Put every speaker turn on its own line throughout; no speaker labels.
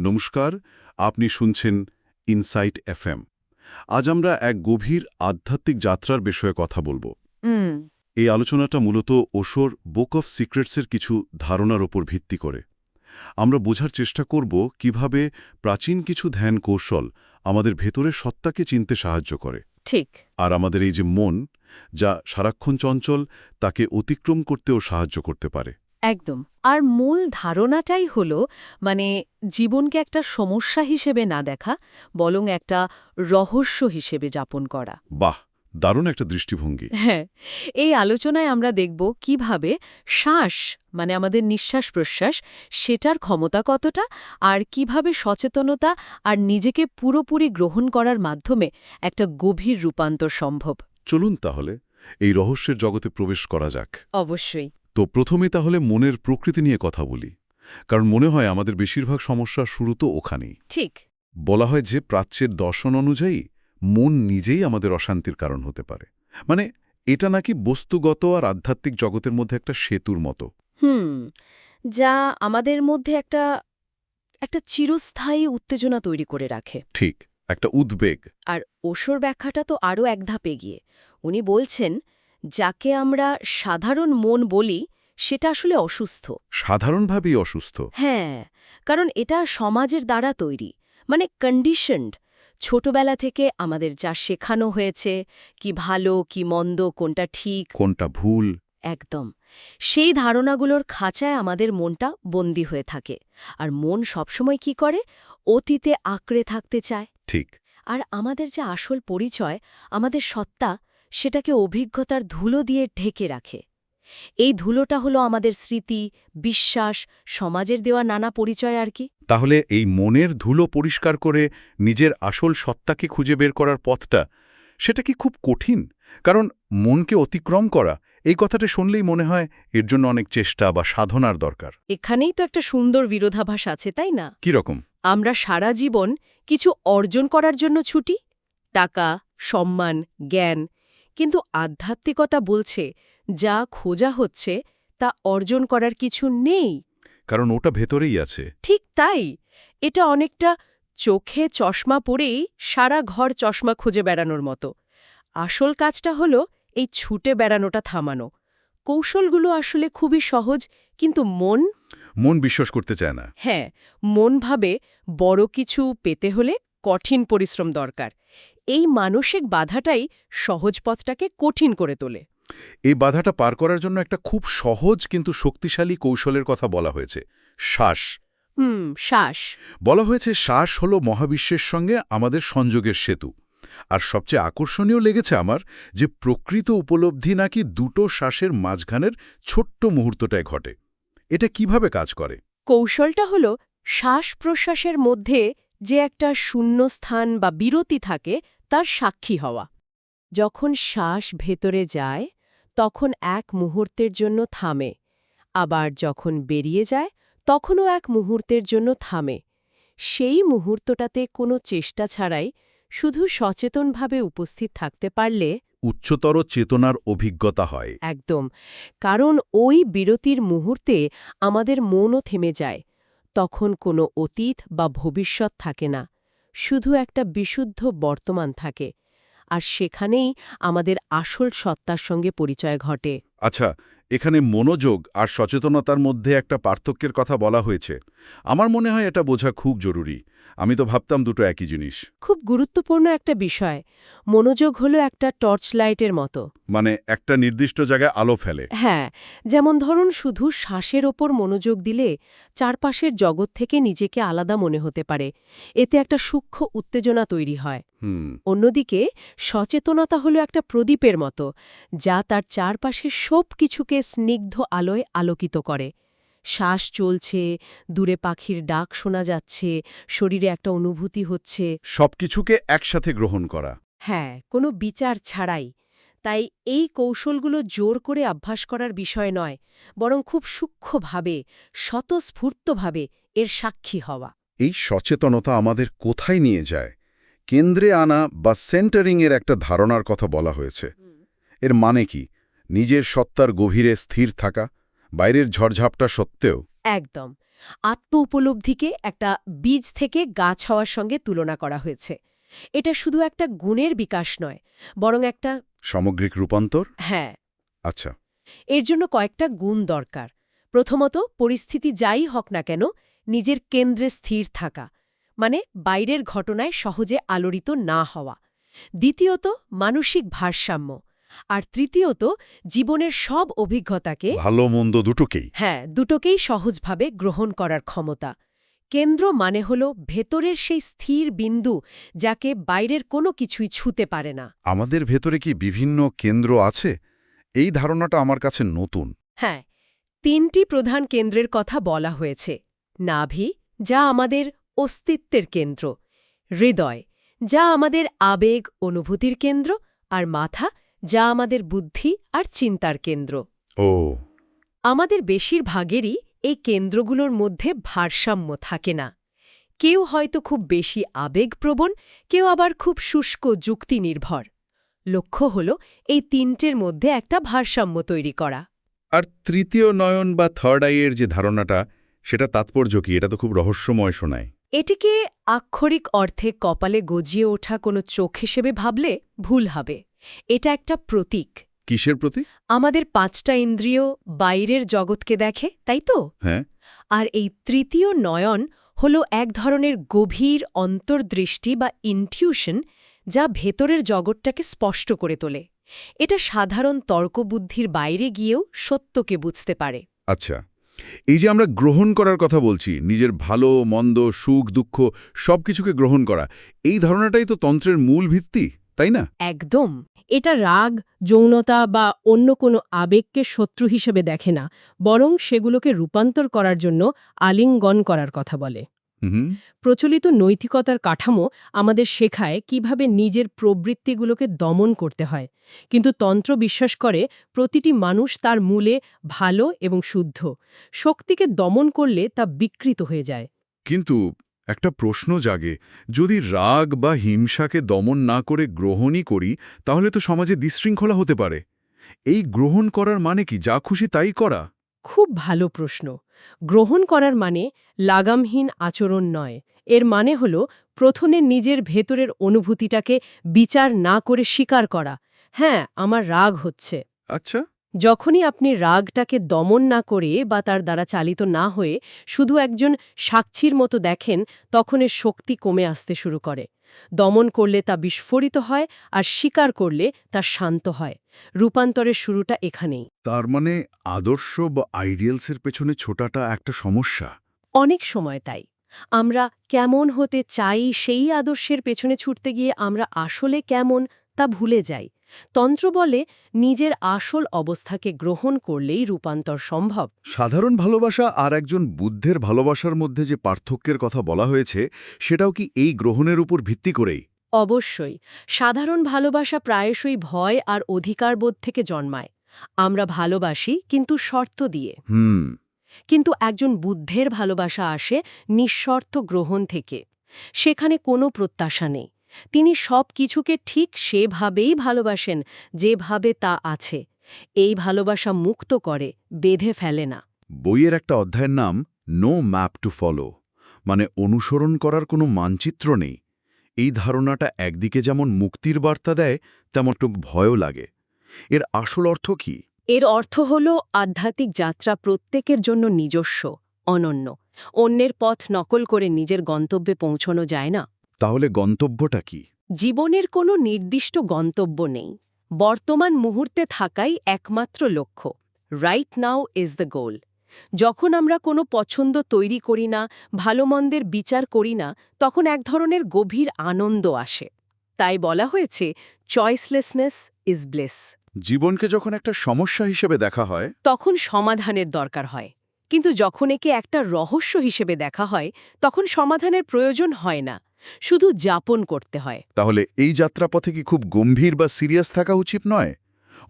নমস্কার আপনি শুনছেন ইনসাইট এফএম। আজ আমরা এক গভীর আধ্যাত্মিক যাত্রার বিষয়ে কথা বলব। এই আলোচনাটা মূলত ওশোর বুক অফ সিক্রেটসের কিছু ধারণার ওপর ভিত্তি করে। আমরা বোঝার চেষ্টা করব কীভাবে প্রাচীন কিছু ধ্যান কৌশল আমাদের ভেতরের সত্তাকে চিনতে সাহায্য করে।
ঠিক।
আর আমাদের এই যে মন যা সারাক্ষণ চঞ্চল তাকে অতিক্রম করতেও সাহায্য করতে পারে।
একদম। আর মূল ধারণাটাই হলো মানে জীবনকে একটা সমস্যা হিসেবে না দেখা বরং একটা রহস্য হিসেবে যাপন করা।
বাহ! দারুণ একটা দৃষ্টিভঙ্গি।
হ্যাঁ এই আলোচনায় আমরা দেখব কীভাবে শ্বাস মানে আমাদের নিঃশ্বাস প্রশ্বাস সেটার ক্ষমতা কতটা আর কীভাবে সচেতনতা আর নিজেকে পুরোপুরি গ্রহণ করার মাধ্যমে একটা গভীর রূপান্তর সম্ভব।
চলুন তাহলে এই রহস্যের জগতে প্রবেশ করা যাক।
অবশ্যই।
তো প্রথমে তাহলে মনের প্রকৃতি নিয়ে কথা বলি কারণ মনে হয় আমাদের বেশিরভাগ সমস্যার শুরু তো ওখানেই।
ঠিক।
বলা হয় যে প্রাচ্যের দর্শন অনুযায়ী মন নিজেই আমাদের অশান্তির কারণ হতে পারে। মানে এটা নাকি বস্তুগত আর আধ্যাত্মিক জগতের মধ্যে একটা সেতুর মতো।
হুম যা আমাদের মধ্যে একটা একটা চিরস্থায়ী উত্তেজনা তৈরি করে রাখে।
ঠিক একটা উদ্বেগ।
আর ওশোর ব্যাখ্যাটা তো আরও এক ধাপে গিয়ে উনি বলছেন যাকে আমরা সাধারণ মন বলি সেটা আসলে অসুস্থ।
সাধারণভাবেই অসুস্থ?
হ্যাঁ কারণ এটা সমাজের দ্বারা তৈরি মানে কন্ডিশনড ছোটবেলা থেকে আমাদের যা শেখানো হয়েছে কি ভালো কি মন্দ কোনটা ঠিক।
কোনটা ভুল?
একদম। সেই ধারণাগুলোর খাঁচায় আমাদের মনটা বন্দী হয়ে থাকে। আর মন সবসময় কি করে? অতীতে আঁকড়ে থাকতে চায়।
ঠিক।
আর আমাদের যে আসল পরিচয় আমাদের সত্তা সেটাকে অভিজ্ঞতার ধুলো দিয়ে ঢেকে রাখে। এই ধুলোটা হলো আমাদের স্মৃতি বিশ্বাস সমাজের দেওয়া নানা পরিচয় আর কি।
তাহলে এই মনের ধুলো পরিষ্কার করে নিজের আসল সত্তাকে খুঁজে বের করার পথটা সেটা কি খুব কঠিন? কারণ মনকে অতিক্রম করা এই কথাটা শুনলেই মনে হয় এর জন্য অনেক চেষ্টা বা সাধনার দরকার।
এখানেই তো একটা সুন্দর বিরোধাভাস আছে তাই না?
কীরকম
আমরা সারা জীবন কিছু অর্জন করার জন্য ছুটি? টাকা সম্মান জ্ঞান কিন্তু আধ্যাত্মিকতা বলছে যা খোঁজা হচ্ছে তা অর্জন করার কিছু নেই।
কারণ ওটা ভেতরেই আছে।
ঠিক তাই। এটা অনেকটা চোখে চশমা পরেই সারা ঘর চশমা খুঁজে বেড়ানোর মতো। আসল কাজটা হলো এই ছুটে বেড়ানোটা থামানো। কৌশলগুলো আসলে খুবই সহজ কিন্তু মন?
মন বিশ্বাস করতে চায় না।
হ্যাঁ মন ভাবে বড় কিছু পেতে হলে কঠিন পরিশ্রম দরকার। এই মানসিক বাধাটাই সহজ পথটাকে কঠিন করে তোলে।
এই বাধাটা পার করার জন্য একটা খুব সহজ কিন্তু শক্তিশালী কৌশলের কথা বলা হয়েছে শ্বাস।
হুম শ্বাস।
বলা হয়েছে শ্বাস হল মহাবিশ্বের সঙ্গে আমাদের সংযোগের সেতু। আর সবচেয়ে আকর্ষণীয় লেগেছে আমার যে প্রকৃত উপলব্ধি নাকি দুটো শ্বাসের মাঝখানের ছোট্ট মুহূর্তটায় ঘটে। এটা কীভাবে কাজ করে?
কৌশলটা হল শ্বাস-প্রশ্বাসের মধ্যে যে একটা শূন্যস্থান বা বিরতি থাকে তার সাক্ষী হওয়া। যখন শ্বাস ভেতরে যায় তখন এক মুহূর্তের জন্য থামে। আবার যখন বেরিয়ে যায় তখনও এক মুহূর্তের জন্য থামে। সেই মুহূর্তটাতে কোনো চেষ্টা ছাড়াই শুধু সচেতনভাবে উপস্থিত থাকতে পারলে
উচ্চতর চেতনার অভিজ্ঞতা হয়।
একদম। কারণ ওই বিরতির মুহূর্তে আমাদের মনও থেমে যায়। তখন কোনো অতীত বা ভবিষ্যৎ থাকে না, শুধু একটা বিশুদ্ধ বর্তমান থাকে, আর সেখানেই আমাদের আসল সত্তার সঙ্গে পরিচয় ঘটে।
আচ্ছা এখানে মনোযোগ আর সচেতনতার মধ্যে একটা পার্থক্যের কথা বলা হয়েছে। আমার মনে হয় এটা বোঝা খুব জরুরি। আমি তো ভাবতাম দুটো একই জিনিস।
খুব গুরুত্বপূর্ণ একটা বিষয়। মনোযোগ হলো একটা টর্চ লাইটের মতো।
মানে একটা নির্দিষ্ট জায়গায় আলো ফেলে।
হ্যাঁ যেমন ধরুন শুধু শ্বাসের ওপর মনোযোগ দিলে চারপাশের জগৎ থেকে নিজেকে আলাদা মনে হতে পারে। এতে একটা সূক্ষ্ম উত্তেজনা তৈরি হয়।
হুম।
অন্যদিকে সচেতনতা হলো একটা প্রদীপের মতো যা তার চারপাশের সব কিছুকে স্নিগ্ধ আলোয় আলোকিত করে। শ্বাস চলছে দূরে পাখির ডাক শোনা যাচ্ছে শরীরে একটা অনুভূতি হচ্ছে।
সবকিছুকে একসাথে গ্রহণ করা।
হ্যাঁ কোনো বিচার ছাড়াই। তাই এই কৌশলগুলো জোর করে অভ্যাস করার বিষয় নয় বরং খুব সূক্ষ্মভাবে স্বতঃস্ফূর্তভাবে এর সাক্ষী হওয়া।
এই সচেতনতা আমাদের কোথায় নিয়ে যায়? কেন্দ্রে আনা বা সেন্টারিংয়ের একটা ধারণার কথা বলা হয়েছে। এর মানে কি? নিজের সত্তার গভীরে স্থির থাকা বাইরের ঝড়ঝাপটা সত্ত্বেও।
একদম।
আত্ম উপলব্ধিকে একটা বীজ থেকে গাছ হওয়ার সঙ্গে তুলনা করা হয়েছে। এটা শুধু একটা গুণের বিকাশ নয় বরং একটা
সামগ্রিক রূপান্তর?
হ্যাঁ।
আচ্ছা।
এর জন্য কয়েকটা গুণ দরকার। প্রথমত পরিস্থিতি যাই হোক না কেন নিজের কেন্দ্রে স্থির থাকা মানে বাইরের ঘটনায় সহজে আলোড়িত না হওয়া। দ্বিতীয়ত মানসিক ভারসাম্য। আর তৃতীয়ত জীবনের সব অভিজ্ঞতাকে
ভালো মন্দ দুটোকেই।
হ্যাঁ দুটোকেই সহজভাবে গ্রহণ করার ক্ষমতা। কেন্দ্র মানে হল ভেতরের সেই স্থির বিন্দু যাকে বাইরের কোনো কিছুই ছুতে পারে না।
আমাদের ভেতরে কি বিভিন্ন কেন্দ্র আছে? এই ধারণাটা আমার কাছে নতুন।
হ্যাঁ তিনটি প্রধান কেন্দ্রের কথা বলা হয়েছে। নাভি যা আমাদের অস্তিত্বের কেন্দ্র। হৃদয় যা আমাদের আবেগ অনুভূতির কেন্দ্র। আর মাথা যা আমাদের বুদ্ধি আর চিন্তার কেন্দ্র।
ও।
আমাদের বেশিরভাগেরই এই কেন্দ্রগুলোর মধ্যে ভারসাম্য থাকে না। কেউ হয়তো খুব বেশি আবেগপ্রবণ কেউ আবার খুব শুষ্ক যুক্তি নির্ভর লক্ষ্য হল এই তিনটের মধ্যে একটা ভারসাম্য তৈরি করা।
আর তৃতীয় নয়ন বা থার্ড আইয়ের যে ধারণাটা সেটা তাৎপর্য কি? এটা তো খুব রহস্যময় শোনায়।
এটিকে আক্ষরিক অর্থে কপালে গজিয়ে ওঠা কোনো চোখ হিসেবে ভাবলে ভুল হবে। এটা একটা প্রতীক।
কিসের প্রতীক?
আমাদের পাঁচটা ইন্দ্রিয় বাইরের জগৎকে দেখে তাই তো?
হ্যাঁ।
আর এই তৃতীয় নয়ন হল এক ধরনের গভীর অন্তর্দৃষ্টি বা ইনটিউশন যা ভেতরের জগৎটাকে স্পষ্ট করে তোলে। এটা সাধারণ তর্কবুদ্ধির বাইরে গিয়েও সত্যকে বুঝতে পারে।
আচ্ছা। এই যে আমরা গ্রহণ করার কথা বলছি, নিজের ভালো, মন্দ, সুখ, দুঃখ সব কিছুকে গ্রহণ করা, এই ধারণাটাই তো তন্ত্রের মূল ভিত্তি, তাই না?
একদম।
এটা রাগ, যৌনতা বা অন্য কোনো আবেগকে শত্রু হিসেবে দেখে না, বরং সেগুলোকে রূপান্তর করার জন্য আলিঙ্গন করার কথা বলে। প্রচলিত নৈতিকতার কাঠামো আমাদের শেখায় কীভাবে নিজের প্রবৃত্তিগুলোকে দমন করতে হয়। কিন্তু তন্ত্র বিশ্বাস করে প্রতিটি মানুষ তার মূলে ভালো এবং শুদ্ধ। শক্তিকে দমন করলে তা বিকৃত হয়ে যায়।
কিন্তু একটা প্রশ্ন জাগে যদি রাগ বা হিংসাকে দমন না করে গ্রহণই করি তাহলে তো সমাজে বিশৃঙ্খলা হতে পারে। এই গ্রহণ করার মানে কি? যা খুশি তাই করা।
খুব ভালো প্রশ্ন। গ্রহণ করার মানে লাগামহীন আচরণ নয়। এর মানে হল প্রথমে নিজের ভেতরের অনুভূতিটাকে বিচার না করে স্বীকার করা। হ্যাঁ আমার রাগ হচ্ছে।
আচ্ছা।
যখনই আপনি রাগটাকে দমন না করে বা তার দ্বারা চালিত না হয়ে শুধু একজন সাক্ষীর মতো দেখেন তখন এর শক্তি কমে আসতে শুরু করে। দমন করলে তা বিস্ফোরিত হয় আর স্বীকার করলে তা শান্ত হয়। রূপান্তরের শুরুটা এখানেই।
তার মানে আদর্শ বা আইডিয়ালসের পেছনে ছোটাটা একটা সমস্যা?
অনেক সময় তাই। আমরা কেমন হতে চাই সেই আদর্শের পেছনে ছুটতে গিয়ে আমরা আসলে কেমন তা ভুলে যাই। তন্ত্র বলে নিজের আসল অবস্থাকে গ্রহণ করলেই রূপান্তর সম্ভব।
সাধারণ ভালোবাসা আর একজন বুদ্ধের ভালোবাসার মধ্যে যে পার্থক্যের কথা বলা হয়েছে সেটাও কি এই গ্রহণের উপর ভিত্তি করেই?
অবশ্যই। সাধারণ ভালোবাসা প্রায়শই ভয় আর অধিকারবোধ থেকে জন্মায়। আমরা ভালোবাসি কিন্তু শর্ত দিয়ে।
হুম।
কিন্তু একজন বুদ্ধের ভালোবাসা আসে নিঃশর্ত গ্রহণ থেকে। সেখানে কোনো প্রত্যাশা নেই। তিনি সব কিছুকে ঠিক সেভাবেই ভালোবাসেন যেভাবে তা আছে। এই ভালোবাসা মুক্ত করে বেঁধে ফেলে না।
বইয়ের একটা অধ্যায়ের নাম নো ম্যাপ টু ফলো মানে অনুসরণ করার কোনো মানচিত্র নেই। এই ধারণাটা একদিকে যেমন মুক্তির বার্তা দেয় তেমন একটু ভয়ও লাগে। এর আসল অর্থ কি?
এর অর্থ হল আধ্যাত্মিক যাত্রা প্রত্যেকের জন্য নিজস্ব অনন্য। অন্যের পথ নকল করে নিজের গন্তব্যে পৌঁছনো যায় না।
তাহলে গন্তব্যটা কি?
জীবনের কোনো নির্দিষ্ট গন্তব্য নেই। বর্তমান মুহূর্তে থাকাই একমাত্র লক্ষ্য। Right now is the goal যখন আমরা কোনো পছন্দ তৈরি করি না ভালো মন্দের বিচার করি না তখন এক ধরনের গভীর আনন্দ আসে। তাই বলা হয়েছে চয়েসলেসনেস ইজ ব্লেস
জীবনকে যখন একটা সমস্যা হিসেবে দেখা হয়
তখন সমাধানের দরকার হয়। কিন্তু যখন একে একটা রহস্য হিসেবে দেখা হয় তখন সমাধানের প্রয়োজন হয় না। শুধু যাপন করতে হয়।
তাহলে এই যাত্রাপথে কি খুব গম্ভীর বা সিরিয়াস থাকা উচিত নয়?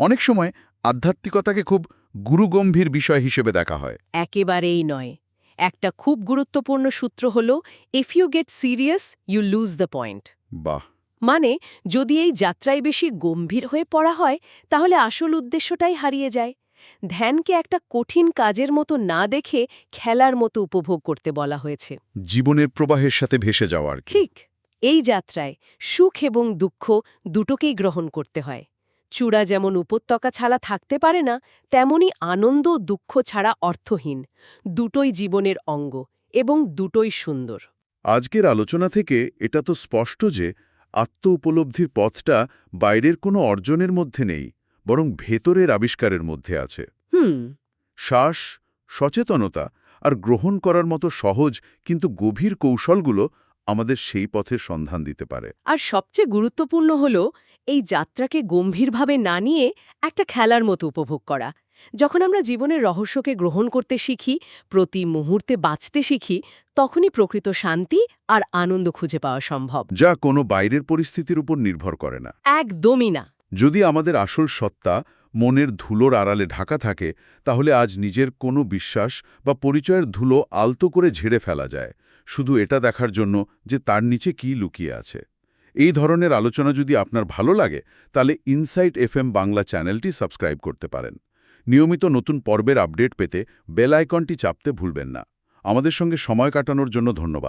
অনেক সময় আধ্যাত্মিকতাকে খুব গুরুগম্ভীর বিষয় হিসেবে দেখা হয়।
একেবারেই নয়। একটা খুব গুরুত্বপূর্ণ সূত্র হল if you get serious you lose the point
বাহ!
মানে যদি এই যাত্রায় বেশি গম্ভীর হয়ে পড়া হয় তাহলে আসল উদ্দেশ্যটাই হারিয়ে যায়। ধ্যানকে একটা কঠিন কাজের মতো না দেখে খেলার মতো উপভোগ করতে বলা হয়েছে।
জীবনের প্রবাহের সাথে ভেসে যাওয়ার
ঠিক এই যাত্রায় সুখ এবং দুঃখ দুটোকেই গ্রহণ করতে হয়। চূড়া যেমন উপত্যকা ছাড়া থাকতে পারে না তেমনি আনন্দ দুঃখ ছাড়া অর্থহীন দুটোই জীবনের অঙ্গ এবং দুটোই সুন্দর।
আজকের আলোচনা থেকে এটা তো স্পষ্ট যে আত্ম উপলব্ধির পথটা বাইরের কোনো অর্জনের মধ্যে নেই। বরং ভেতরের আবিষ্কারের মধ্যে আছে।
হুম।
শ্বাস সচেতনতা আর গ্রহণ করার মতো সহজ কিন্তু গভীর কৌশলগুলো আমাদের সেই পথের সন্ধান দিতে পারে।
আর সবচেয়ে গুরুত্বপূর্ণ হল এই যাত্রাকে গম্ভীরভাবে না নিয়ে একটা খেলার মতো উপভোগ করা। যখন আমরা জীবনের রহস্যকে গ্রহণ করতে শিখি প্রতি মুহূর্তে বাঁচতে শিখি তখনই প্রকৃত শান্তি আর আনন্দ খুঁজে পাওয়া সম্ভব।
যা কোনো বাইরের পরিস্থিতির উপর নির্ভর করে না।
একদমই না।
যদি আমাদের আসল সত্তা মনের ধুলোর আড়ালে ঢাকা থাকে, তাহলে আজ নিজের কোনো বিশ্বাস বা পরিচয়ের ধুলো আলতো করে ঝেড়ে ফেলা যায়। শুধু এটা দেখার জন্য যে তার নিচে কি লুকিয়ে আছে। এই ধরনের আলোচনা যদি আপনার ভালো লাগে, তাহলে ইনসাইট এফএম বাংলা চ্যানেলটি সাবস্ক্রাইব করতে পারেন। নিয়মিত নতুন পর্বের আপডেট পেতে বেল আইকনটি চাপতে ভুলবেন না। আমাদের সঙ্গে সময় কাটানোর জন্য ধন্যবাদ।